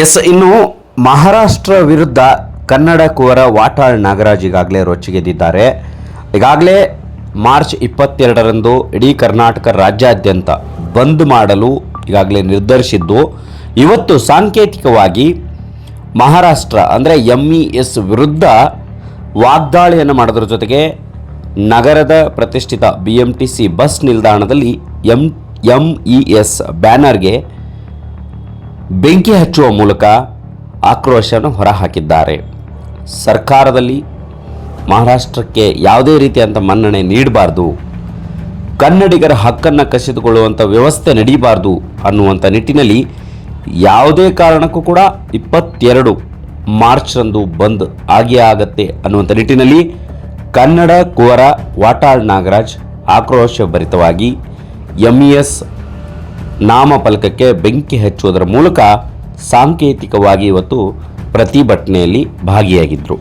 S, ಇನ್ನು ಮಹಾರಾಷ್ಟ್ರ ವಿರುದ್ಧ ಕನ್ನಡ ಕುವರ ವಾಟಾಳ್ ನಾಗರಾಜ್ ಈಗಾಗಲೇ ರೊಚ್ಚಿಗೆದ್ದಿದ್ದಾರೆ ಈಗಾಗಲೇ ಮಾರ್ಚ್ ಇಪ್ಪತ್ತೆರಡರಂದು ಇಡೀ ಕರ್ನಾಟಕ ರಾಜ್ಯಾದ್ಯಂತ ಬಂದ್ ಮಾಡಲು ಈಗಾಗಲೇ ನಿರ್ಧರಿಸಿದ್ದು, ಇವತ್ತು ಸಾಂಕೇತಿಕವಾಗಿ ಮಹಾರಾಷ್ಟ್ರ, ಅಂದರೆ ಎಂ ಇ ಎಸ್ ವಿರುದ್ಧ ವಾಗ್ದಾಳಿಯನ್ನು ಮಾಡೋದ್ರ ಜೊತೆಗೆ ನಗರದ ಪ್ರತಿಷ್ಠಿತ B M T C bus ನಿಲ್ದಾಣದಲ್ಲಿ ಎಂ ಎಂ ಇ ಎಸ್ ಬ್ಯಾನರ್ಗೆ ಬೆಂಕಿ ಹಚ್ಚುವ ಮೂಲಕ ಆಕ್ರೋಶವನ್ನು ಹೊರಹಾಕಿದ್ದಾರೆ. ಸರ್ಕಾರದಲ್ಲಿ ಮಹಾರಾಷ್ಟ್ರಕ್ಕೆ ಯಾವುದೇ ರೀತಿಯಂಥ ಮನ್ನಣೆ ನೀಡಬಾರ್ದು. ಕನ್ನಡಿಗರ ಹಕ್ಕನ್ನು ಕಸಿದುಕೊಳ್ಳುವಂಥ ವ್ಯವಸ್ಥೆ ನಡೀಬಾರ್ದು ಅನ್ನುವಂಥ ನಿಟ್ಟಿನಲ್ಲಿ ಯಾವುದೇ ಕಾರಣಕ್ಕೂ ಕೂಡ ಇಪ್ಪತ್ತೆರಡು ಮಾರ್ಚ್ರಂದು ಬಂದ್ ಆಗಿಯೇ ಆಗತ್ತೆ ಅನ್ನುವಂಥ ನಿಟ್ಟಿನಲ್ಲಿ ಕನ್ನಡ ಕುವರ ವಾಟಾಳ್ ನಾಗರಾಜ್ ಆಕ್ರೋಶಭರಿತವಾಗಿ ಎಂ ಇ ಎಸ್ ನಾಮಫಲಕಕ್ಕೆ ಬೆಂಕಿ ಹಚ್ಚುವುದರ ಮೂಲಕ ಸಾಂಕೇತಿಕವಾಗಿ ಇವತ್ತು ಪ್ರತಿಭಟನೆಯಲ್ಲಿ ಭಾಗಿಯಾಗಿದ್ದರು